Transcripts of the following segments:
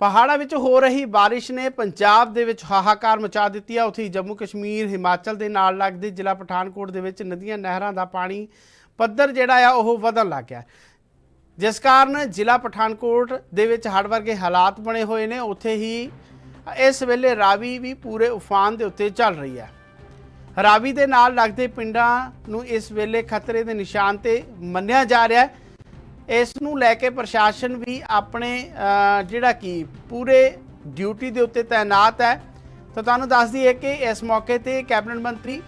ਪਹਾੜਾਂ ਵਿੱਚ ਹੋ ਰਹੀ ਬਾਰਿਸ਼ ਨੇ ਪੰਜਾਬ ਦੇ ਵਿੱਚ ਹਾਹਾਕਾਰ ਮਚਾ ਦਿੱਤੀ ਹੈ ਉੱਥੇ ਜੰਮੂ ਕਸ਼ਮੀਰ, ਹਿਮਾਚਲ ਦੇ ਨਾਲ ਲੱਗਦੇ ਜ਼ਿਲ੍ਹਾ ਪਠਾਨਕੋਟ ਦੇ ਵਿੱਚ ਨਦੀਆਂ ਨਹਿਰਾਂ ਦਾ ਪਾਣੀ ਪੱਧਰ ਜਿਹੜਾ ਆ, ਉਹ ਵਧਣ ਲੱਗ ਗਿਆ। ਜਿਸ ਕਾਰਨ ਜ਼ਿਲ੍ਹਾ ਪਠਾਨਕੋਟ ਦੇ ਵਿੱਚ ਹੜ੍ਹ ਵਰਗੇ ਹਾਲਾਤ ਬਣੇ ਹੋਏ ਨੇ। ਉੱਥੇ ਹੀ ਇਸ ਵੇਲੇ ਰਾਵੀ ਵੀ ਪੂਰੇ ਉਫਾਨ ਦੇ ਉੱਤੇ ਚੱਲ ਰਹੀ ਹੈ ਰਾਵੀ ਦੇ ਨਾਲ ਲੱਗਦੇ ਪਿੰਡਾਂ ਨੂੰ ਇਸ ਵੇਲੇ ਖਤਰੇ ਦੇ ਨਿਸ਼ਾਨ ਤੇ ਮੰਨਿਆ ਜਾ ਰਿਹਾ ਹੈ। ਇਸ ਨੂੰ ਲੈ ਕੇ ਪ੍ਰਸ਼ਾਸਨ ਵੀ ਆਪਣੇ ਜਿਹੜਾ ਕਿ ਪੂਰੇ ਡਿਊਟੀ ਦੇ ਉੱਤੇ ਤਾਇਨਾਤ ਹੈ। ਤਾਂ ਤੁਹਾਨੂੰ ਦੱਸ ਦਈਏ ਕਿ ਇਸ ਮੌਕੇ ਤੇ ਕੈਬਨਿਟ ਮੰਤਰੀ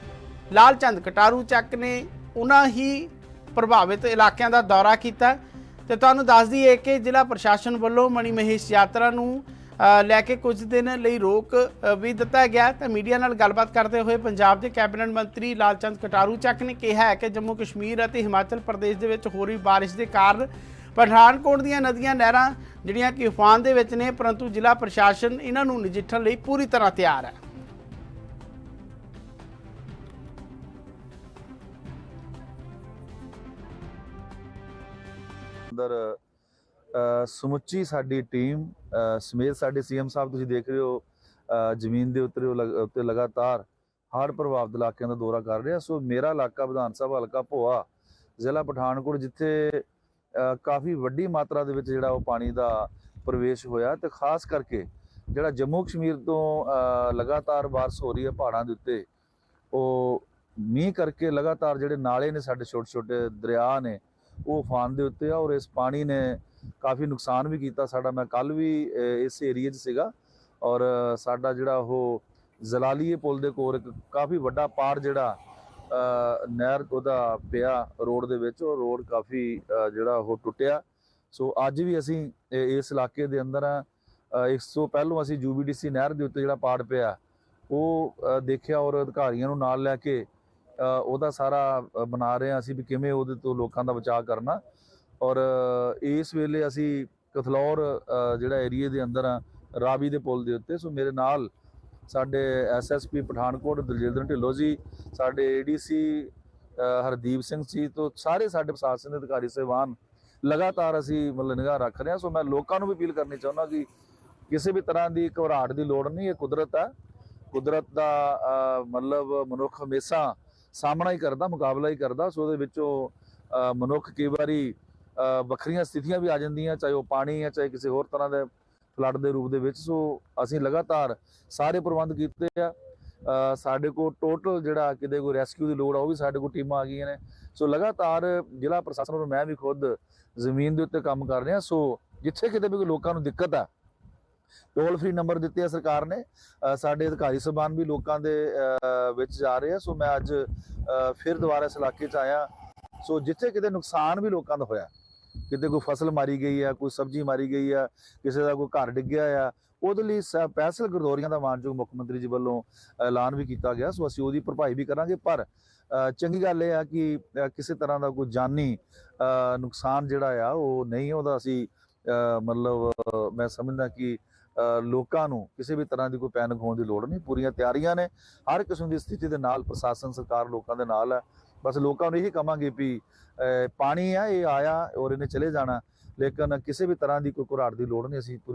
ਲਾਲ ਚੰਦ ਕਟਾਰੂ ਚੱਕ ਨੇ ਉਹਨਾਂ ਹੀ ਪ੍ਰਭਾਵਿਤ ਇਲਾਕਿਆਂ ਦਾ ਦੌਰਾ ਕੀਤਾ। ਤੇ ਤੁਹਾਨੂੰ ਦੱਸ ਦਈਏ ਕਿ ਜ਼ਿਲ੍ਹਾ ਪ੍ਰਸ਼ਾਸਨ ਵੱਲੋਂ ਮਣੀ ਮਹੇਸ਼ ਯਾਤਰਾ ਨੂੰ ਲੈ ਕੇ ਕੁਝ ਦਿਨ ਲਈ ਰੋਕ ਵੀ ਦਿੱਤਾ ਗਿਆ। ਤਾਂ ਮੀਡੀਆ ਨਾਲ ਗੱਲਬਾਤ ਕਰਦੇ ਹੋਏ ਪੰਜਾਬ ਦੇ ਕੈਬਨਿਟ ਮੰਤਰੀ ਲਾਲਚੰਦ ਕਟਾਰੂ ਚੱਕ ਨੇ ਕਿਹਾ ਕਿ ਜੰਮੂ ਕਸ਼ਮੀਰ ਅਤੇ ਹਿਮਾਚਲ ਪ੍ਰਦੇਸ਼ ਦੇ ਵਿੱਚ ਹੋ ਰਹੀ ਬਾਰਿਸ਼ ਦੇ ਕਾਰਨ ਪਠਾਨਕੋਟ ਦੀਆਂ ਨਦੀਆਂ, ਨਹਿਰਾਂ ਜਿਹੜੀਆਂ ਕਿ ਉਫਾਨ ਦੇ ਵਿੱਚ ਨੇ, ਪਰੰਤੂ ਜ਼ਿਲ੍ਹਾ ਪ੍ਰਸ਼ਾਸਨ ਇਹਨਾਂ ਨੂੰ ਨਜਿੱਠਣ ਲਈ ਪੂਰੀ ਤਰ੍ਹਾਂ ਤਿਆਰ ਹੈ। ਅੰਦਰ ਸਮੁੱਚੀ ਸਾਡੀ ਟੀਮ ਸਮੇਤ ਸਾਡੇ ਸੀਐਮ ਸਾਹਿਬ ਤੁਸੀਂ ਦੇਖ ਰਹੇ ਹੋ ਜ਼ਮੀਨ ਦੇ ਉੱਤੇ ਉਹ ਉੱਤੇ ਲਗਾਤਾਰ ਹੜ੍ਹ ਪ੍ਰਭਾਵਿਤ ਇਲਾਕਿਆਂ ਦਾ ਦੌਰਾ ਕਰ ਰਿਹਾ। ਸੋ ਮੇਰਾ ਇਲਾਕਾ ਵਿਧਾਨ ਸਭਾ ਹਲਕਾ ਭੋਆ, ਜ਼ਿਲ੍ਹਾ ਪਠਾਨਕੋਟ, ਜਿੱਥੇ ਕਾਫੀ ਵੱਡੀ ਮਾਤਰਾ ਦੇ ਵਿੱਚ ਜਿਹੜਾ ਉਹ ਪਾਣੀ ਦਾ ਪ੍ਰਵੇਸ਼ ਹੋਇਆ ਤੇ ਖਾਸ ਕਰਕੇ ਜਿਹੜਾ ਜੰਮੂ ਕਸ਼ਮੀਰ ਤੋਂ ਲਗਾਤਾਰ ਬਾਰਿਸ਼ ਹੋ ਰਹੀ ਹੈ ਪਹਾੜਾਂ ਦੇ ਉੱਤੇ, ਉਹ ਮੀਂਹ ਕਰਕੇ ਲਗਾਤਾਰ ਜਿਹੜੇ ਨਾਲੇ ਨੇ ਸਾਡੇ ਛੋਟੇ ਛੋਟੇ ਦਰਿਆ ਨੇ, ਉਹ ਉਫਾਨ ਦੇ ਉੱਤੇ ਆ ਔਰ ਇਸ ਪਾਣੀ ਨੇ ਕਾਫੀ ਨੁਕਸਾਨ ਵੀ ਕੀਤਾ ਸਾਡਾ। ਮੈਂ ਕੱਲ ਵੀ ਇਸ ਏਰੀਏ 'ਚ ਸੀਗਾ ਔਰ ਸਾਡਾ ਜਿਹੜਾ ਉਹ ਜ਼ਲਾਲੀਏ ਪੁਲ ਦੇ ਕੋਲ ਇੱਕ ਕਾਫੀ ਵੱਡਾ ਪਾੜ ਜਿਹੜਾ ਨਹਿਰ ਉਹਦਾ ਪਿਆ ਰੋਡ ਦੇ ਵਿੱਚ। ਉਹ ਰੋਡ ਕਾਫੀ ਜਿਹੜਾ ਉਹ ਟੁੱਟਿਆ। ਸੋ ਅੱਜ ਵੀ ਅਸੀਂ ਇਸ ਇਲਾਕੇ ਦੇ ਅੰਦਰ ਆ। ਅਹ, ਇਸ ਤੋਂ ਪਹਿਲਾਂ ਅਸੀਂ ਯੂਬੀਡੀਸੀ ਨਹਿਰ ਦੇ ਉੱਤੇ ਜਿਹੜਾ ਪਾੜ ਪਿਆ ਉਹ ਦੇਖਿਆ ਔਰ ਅਧਿਕਾਰੀਆਂ ਨੂੰ ਨਾਲ ਲੈ ਕੇ ਉਹਦਾ ਸਾਰਾ ਬਣਾ ਰਹੇ ਹਾਂ ਅਸੀਂ ਵੀ ਕਿਵੇਂ ਉਹਦੇ ਤੋਂ ਲੋਕਾਂ ਦਾ ਬਚਾਅ ਕਰਨਾ। ਔਰ ਇਸ ਵੇਲੇ ਅਸੀਂ ਕਥਲੌਰ ਜਿਹੜਾ ਏਰੀਏ ਦੇ ਅੰਦਰ ਆ, ਰਾਵੀ ਦੇ ਪੁਲ ਦੇ ਉੱਤੇ। ਸੋ ਮੇਰੇ ਨਾਲ ਸਾਡੇ ਐਸਐਸਪੀ ਪਠਾਨਕੋਟ ਦਲਜਿੰਦਰ ਢਿੱਲੋਂ ਜੀ, ਸਾਡੇ ਏਡੀਸੀ ਹਰਦੀਪ ਸਿੰਘ ਜੀ ਤੋਂ ਸਾਰੇ ਸਾਡੇ ਪ੍ਰਸ਼ਾਸਨ ਦੇ ਅਧਿਕਾਰੀ ਸਹਿਬਾਨ ਲਗਾਤਾਰ ਅਸੀਂ ਮਤਲਬ ਨਿਗਾਹ ਰੱਖ ਰਹੇ ਹਾਂ। ਸੋ ਮੈਂ ਲੋਕਾਂ ਨੂੰ ਵੀ ਅਪੀਲ ਕਰਨੀ ਚਾਹੁੰਦਾ ਕਿ ਕਿਸੇ ਵੀ ਤਰ੍ਹਾਂ ਦੀ ਘਬਰਾਹਟ ਦੀ ਲੋੜ ਨਹੀਂ, ਇਹ ਕੁਦਰਤ ਹੈ ਕੁਦਰਤ ਦਾ ਮਤਲਬ ਮਨੁੱਖ ਹਮੇਸ਼ਾ ਸਾਹਮਣਾ ਹੀ ਕਰਦਾ, ਮੁਕਾਬਲਾ ਹੀ ਕਰਦਾ। ਸੋ ਉਹਦੇ ਵਿੱਚੋਂ ਮਨੁੱਖ ਕਈ ਵਾਰੀ ਵੱਖਰੀਆਂ ਸਥਿਤੀਆਂ ਵੀ ਆ ਜਾਂਦੀਆਂ, ਚਾਹੇ ਉਹ ਪਾਣੀ ਹੈ ਚਾਹੇ ਕਿਸੇ ਹੋਰ ਤਰ੍ਹਾਂ ਦੇ ਫਲੱਡ ਦੇ ਰੂਪ ਦੇ ਵਿੱਚ। ਸੋ ਅਸੀਂ ਲਗਾਤਾਰ ਸਾਰੇ ਪ੍ਰਬੰਧ ਕੀਤੇ ਆ। ਸਾਡੇ ਕੋਲ ਟੋਟਲ ਜਿਹੜਾ ਕਿਤੇ ਕੋਈ ਰੈਸਕਿਊ ਦੀ ਲੋੜ ਆ, ਉਹ ਵੀ ਸਾਡੇ ਕੋਲ ਟੀਮਾਂ ਆ ਗਈਆਂ ਨੇ। ਸੋ ਲਗਾਤਾਰ ਜ਼ਿਲ੍ਹਾ ਪ੍ਰਸ਼ਾਸਨ ਔਰ ਮੈਂ ਵੀ ਖੁਦ ਜ਼ਮੀਨ ਦੇ ਉੱਤੇ ਕੰਮ ਕਰ ਰਿਹਾ। ਸੋ ਜਿੱਥੇ ਕਿਤੇ ਵੀ ਕੋਈ ਲੋਕਾਂ ਨੂੰ ਦਿੱਕਤ ਆ ਟੋਲ ਫ੍ਰੀ ਨੰਬਰ ਦਿੱਤੇ ਆ ਸਰਕਾਰ ਨੇ। ਸਾਡੇ ਅਧਿਕਾਰੀ ਸਭਾਨ ਵੀ ਲੋਕਾਂ ਦੇ ਵਿੱਚ ਜਾ ਰਹੇ ਆ। ਸੋ ਮੈਂ ਅੱਜ ਫਿਰ ਦੁਬਾਰਾ ਇਸ ਇਲਾਕੇ 'ਚ ਆਇਆ। ਸੋ ਜਿੱਥੇ ਕਿਤੇ ਨੁਕਸਾਨ ਵੀ ਲੋਕਾਂ ਦਾ ਹੋਇਆ ਕਿਤੇ ਕੋਈ ਫਸਲ ਮਾਰੀ ਗਈ ਆ, ਕੋਈ ਸਬਜ਼ੀ ਮਾਰੀ ਗਈ ਆ, ਕਿਸੇ ਦਾ ਕੋਈ ਘਰ ਡਿੱਗਿਆ ਆ, ਉਹਦੇ ਲਈ ਸਪੈਸ਼ਲ ਗਰਦੌਰੀਆਂ ਦਾ ਮਾਨਯੋਗ ਮੁੱਖ ਮੰਤਰੀ ਜੀ ਵੱਲੋਂ ਐਲਾਨ ਵੀ ਕੀਤਾ ਗਿਆ, ਸੋ ਅਸੀਂ ਉਹਦੀ ਭਰਪਾਈ ਵੀ ਕਰਾਂਗੇ, ਪਰ ਚੰਗੀ ਗੱਲ ਇਹ ਆ ਕਿ ਕਿਸੇ ਤਰ੍ਹਾਂ ਦਾ ਕੋਈ ਜਾਨੀ ਨੁਕਸਾਨ ਜਿਹੜਾ ਆ, ਉਹ ਨਹੀਂ ਉਹਦਾ ਅਸੀਂ ਮਤਲਬ, ਮੈਂ ਸਮਝਦਾ ਕਿ ਲੋਕਾਂ ਨੂੰ ਕਿਸੇ ਵੀ ਤਰ੍ਹਾਂ ਦੀ ਕੋਈ ਪੈਨਿਕ ਹੋਣ ਦੀ ਲੋੜ ਨਹੀਂ, ਪੂਰੀਆਂ ਤਿਆਰੀਆਂ ਨੇ, ਹਰ ਕਿਸਮ ਦੀ ਸਥਿਤੀ ਦੇ ਨਾਲ, ਪ੍ਰਸ਼ਾਸਨ, ਸਰਕਾਰ ਲੋਕਾਂ ਦੇ ਨਾਲ ਹੈ ਬਸ ਲੋਕਾਂ ਨੂੰ ਇਹੀ ਕਹਾਂਗੇ ਵੀ, ਅਹ, ਪਾਣੀ ਆ, ਇਹ ਆਇਆ ਔਰ ਇਹਨੇ ਚਲੇ ਜਾਣਾ। ਲੇਕਿਨ ਕਿਸੇ ਵੀ ਤਰ੍ਹਾਂ ਦੀ ਕੋਈ ਘੁਰਾੜ ਦੀ ਲੋੜ ਨਹੀਂ, ਅਸੀਂ ਪੂਰੀ